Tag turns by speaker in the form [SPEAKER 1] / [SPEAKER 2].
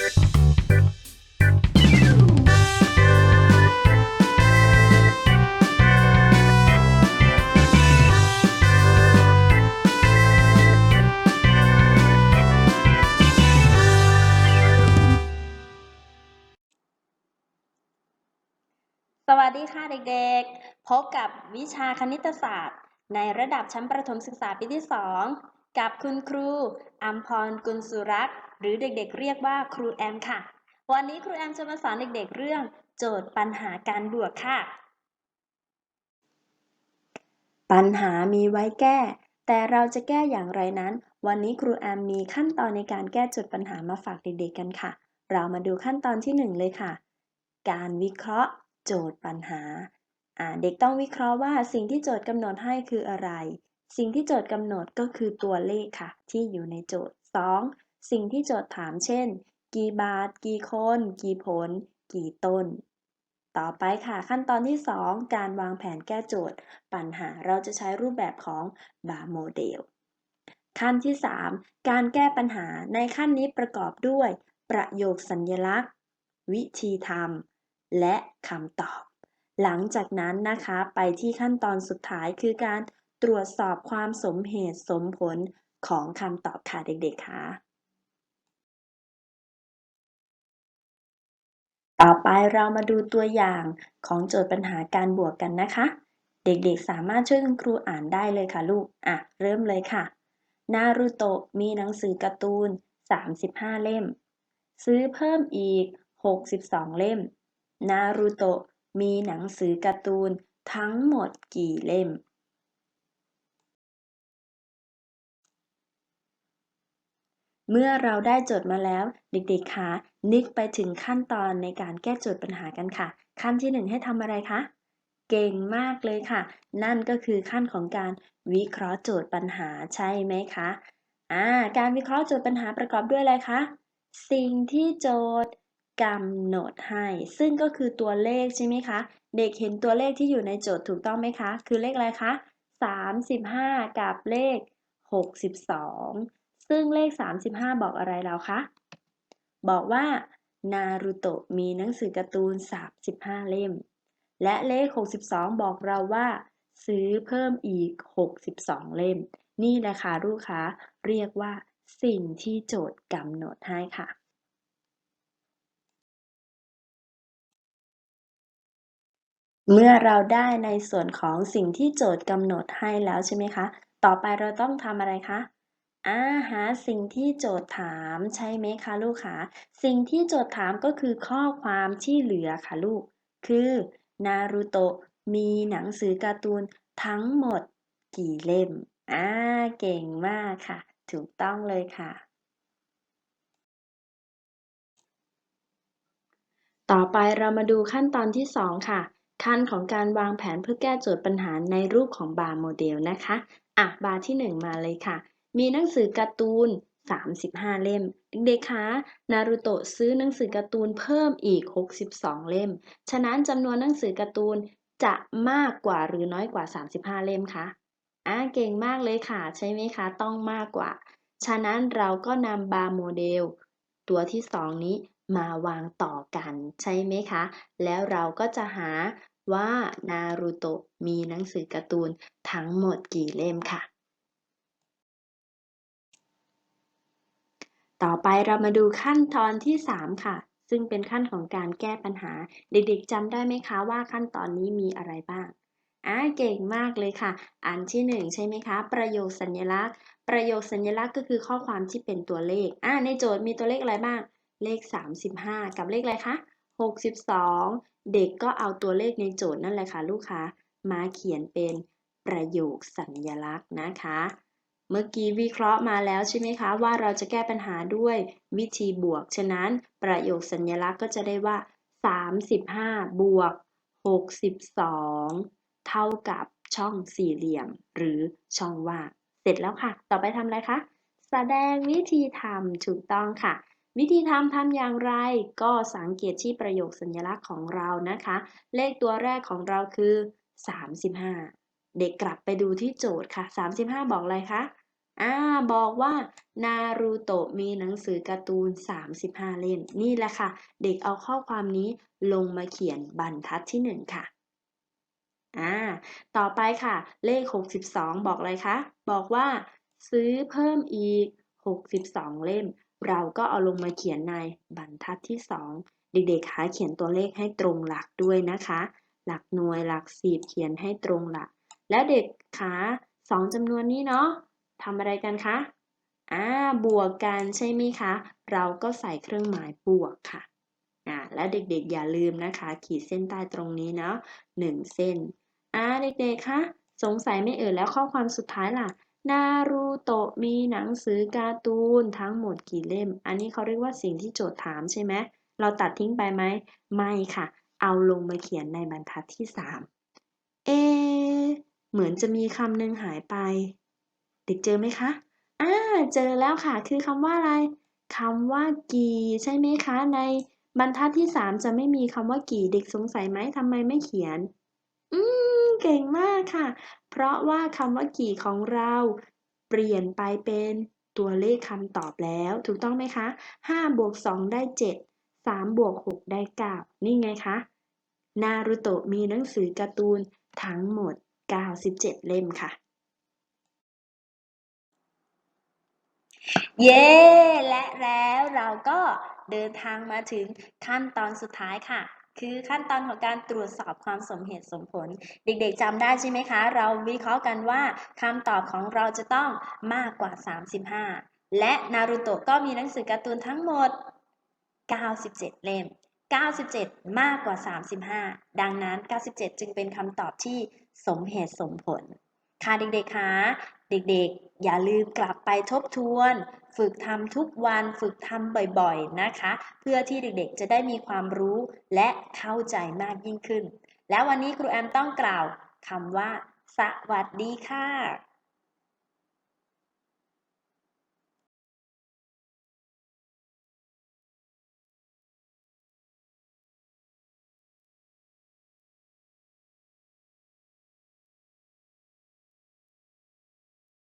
[SPEAKER 1] สวัสดีค่ะเด็กๆ พบกับวิชาคณิตศาสตร์ ในระดับชั้นประถมศึกษาปีที่ 2 กับคุณครูอัมพรกุลสุรักษ์หรือเด็กๆ เรียกว่าครูแอมค่ะ วันนี้ครูแอมจะมาสอนเด็กๆ เรื่อง โจทย์ปัญหาการบวกค่ะ ปัญหามีไว้แก้ แต่เราจะแก้อย่างไรนั้น วันนี้ครูแอมมีขั้นตอนในการแก้โจทย์ปัญหามาฝากเด็กๆ กันค่ะ เรามาดูขั้นตอนที่หนึ่งเลยค่ะ การวิเคราะห์ โจทย์ปัญหา เด็กต้องวิเคราะห์ว่าสิ่งที่โจทย์กำหนดให้คืออะไร สิ่งที่โจทย์กำหนดก็คือตัวเลขค่ะ ที่อยู่ในโจทย์ 2. สิ่งที่โจทย์ถามเช่น กี่บาท กี่คน กี่ผล กี่ต้น ต่อไปค่ะขั้นตอนที่ 2 การวางแผนแก้โจทย์ ปัญหาเราจะใช้รูปแบบของบาร์โมเดลขั้นที่ 3 การแก้ปัญหาในขั้นนี้ประกอบด้วย ประโยคสัญลักษณ์ วิธีทำและคำตอบ หลังจากนั้นนะคะไปที่ขั้นตอนสุดท้ายคือการ ตรวจสอบความสมเหตุสมผลของคำตอบค่ะเด็กๆค่ะต่อไปเรามาดูตัวอย่างของโจทย์ปัญหาการบวกกันนะคะ เด็กๆสามารถช่วยคุณครูอ่านได้เลยค่ะลูก อะ เริ่มเลยค่ะ นารูโตะมีหนังสือการ์ตูน 35 เล่ม ซื้อเพิ่มอีก 62 เล่ม นารูโตะมีหนังสือการ์ตูนทั้งหมดกี่เล่ม เมื่อเราได้โจทย์มาแล้วเด็กๆคะนึกไปถึงขั้นตอนในการแก้โจทย์ปัญหากันค่ะ ขั้นที่หนึ่งให้ทำอะไรคะ เก่งมากเลยค่ะ นั่นก็คือขั้นของการวิเคราะห์โจทย์ปัญหาใช่ไหมคะอ่าการวิเคราะห์โจทย์ปัญหาประกอบด้วยอะไรคะ สิ่งที่โจทย์กำหนดให้ ซึ่งก็คือตัวเลขใช่ไหมคะ เด็กเห็นตัวเลขที่อยู่ในโจทย์ถูกต้องไหมคะ คือเลขอะไรคะ35 กับเลข 62 ซึ่งเลข 35 บอกอะไรเราคะ บอกว่านารูโตะมีหนังสือการ์ตูน 35 เล่ม และเลข 62 บอกเราว่า ซื้อเพิ่มอีก 62 เล่ม นี่แหละค่ะลูกค้าเรียกว่า สิ่งที่โจทย์กำหนดให้ค่ะเมื่อเราได้ในส่วนของสิ่งที่โจทย์กำหนดให้แล้วใช่ไหมคะ ต่อไปเราต้องทำอะไรคะ อาหาสิ่งที่โจทย์ถามใช่ไหมคะลูกคะสิ่งที่โจทย์ถามก็คือข้อความที่เหลือค่ะลูก คือนารูโตะมีหนังสือการ์ตูนทั้งหมดกี่เล่มอ่าเก่งมากค่ะ ถูกต้องเลยค่ะ ต่อไปเรามาดูขั้นตอนที่ 2 ค่ะ ขั้นของการวางแผนเพื่อแก้โจทย์ปัญหาในรูปของบาร์โมเดลนะคะ อะ บาร์ที่ 1 มาเลยค่ะ มีหนังสือการ์ตูน 35 เล่ม เด็กๆคะนารูโตะซื้อหนังสือการ์ตูนเพิ่มอีก 62 เล่ม ฉะนั้นจำนวนหนังสือการ์ตูนจะมากกว่าหรือน้อยกว่า 35 เล่มคะอ่าเก่งมากเลยค่ะ ใช่ไหมคะ ต้องมากกว่า ฉะนั้นเราก็นำบาร์โมเดล ตัวที่ 2 นี้มาวางต่อกันใช่ไหมคะ แล้วเราก็จะหาว่านารูโตะมีหนังสือการ์ตูนทั้งหมดกี่เล่มค่ะ ต่อไปเรามาดูขั้นตอนที่ 3 ค่ะ ซึ่งเป็นขั้นของการแก้ปัญหา เด็กๆจำได้ไหมคะว่าขั้นตอนนี้มีอะไรบ้างอ่าเก่งมากเลยค่ะ อันที่ 1 ใช่ไหมคะ ประโยคสัญลักษณ์ ประโยคสัญลักษณ์ก็คือข้อความที่เป็นตัวเลขอ่าในโจทย์มีตัวเลขอะไรบ้าง เลข 35 กับเลขอะไรคะ62 เด็กก็เอาตัวเลขในโจทย์นั่นแหละค่ะลูกค้ามาเขียนเป็นประโยคสัญลักษณ์นะคะ เมื่อกี้วิเคราะห์มาแล้วใช่ไหมคะ ว่าเราจะแก้ปัญหาด้วยวิธีบวก ฉะนั้นประโยคสัญลักษณ์ก็จะได้ว่า 35 บวก 62 เท่ากับช่องสี่เหลี่ยม หรือช่องว่างเสร็จแล้วค่ะ ต่อไปทำอะไรคะ แสดงวิธีทำถูกต้องค่ะ วิธีทำทำอย่างไร ก็สังเกตที่ประโยคสัญลักษณ์ของเรานะคะ เลขตัวแรกของเราคือ 35 เด็กกลับไปดูที่โจทย์ค่ะ 35 บอกอะไรคะ อ่าบอกว่านารูโตะมีหนังสือการ์ตูน 35 เล่ม นี่แหละค่ะ เด็กเอาข้อความนี้ลงมาเขียนบรรทัดที่ 1 ค่ะอ่าต่อไปค่ะ เลข 62 บอกอะไรคะ บอกว่า ซื้อเพิ่มอีก 62 เล่ม เราก็เอาลงมาเขียนในบรรทัดที่ 2 เด็กๆคะเขียนตัวเลขให้ตรงหลักด้วยนะคะ หลักหน่วยหลักสิบเขียนให้ตรงหลัก แล้วเด็กคะสองจำนวนนี้เนาะ ทำอะไรกันคะอ่าบวกกันใช่ไหมคะ เราก็ใส่เครื่องหมายบวกค่ะอ่าแล้วเด็กๆอย่าลืมนะคะ ขีดเส้นใต้ตรงนี้เนาะหนึ่งเส้นอ่าเด็กๆคะสงสัยไม่เอ่ยแล้วข้อความสุดท้ายล่ะนารูโตะมีหนังสือการ์ตูนทั้งหมดกี่เล่ม อันนี้เขาเรียกว่าสิ่งที่โจทย์ถามใช่ไหมเราตัดทิ้งไปไหมไม่ค่ะ เอาลงมาเขียนในบรรทัดที่ 3 เอ เหมือนจะมีคำหนึ่งหายไป เด็กเจอไหมคะอ่าเจอแล้วค่ะ คือคำว่าอะไรคำว่ากี่ใช่ไหมคะ ในบรรทัดที่3จะไม่มีคำว่ากี่เด็กสงสัยไหมทำไมไม่เขียน อืม เก่งมากค่ะ เพราะว่าคำว่ากี่ของเรา เปลี่ยนไปเป็นตัวเลขคำตอบแล้ว ถูกต้องไหมคะ5บวก2ได้7 3บวก6ได้9นี่ไงคะ นารูโตะมีหนังสือการ์ตูนทั้งหมด 97 เล่มค่ะ เย้และแล้วเราก็เดินทางมาถึงขั้นตอนสุดท้ายค่ะ คือขั้นตอนของการตรวจสอบความสมเหตุสมผล เด็กๆจำได้ใช่ไหมคะ เราวิเคราะห์กันว่าคำตอบของเราจะต้องมากกว่า 35 และนารูโตะก็มีหนังสือการ์ตูนทั้งหมด 97 เล่ม 97 มากกว่า 35 ดังนั้น 97 จึงเป็นคำตอบที่สมเหตุสมผลค่ะเด็กๆคะ เด็กๆ อย่าลืมกลับไปทบทวน ฝึกทำทุกวันฝึกทำบ่อยๆนะคะ เพื่อที่เด็กๆ จะได้มีความรู้และเข้าใจมากยิ่งขึ้น แล้ววันนี้ครูแอมต้องกล่าวคำว่า สวัสดีค่ะ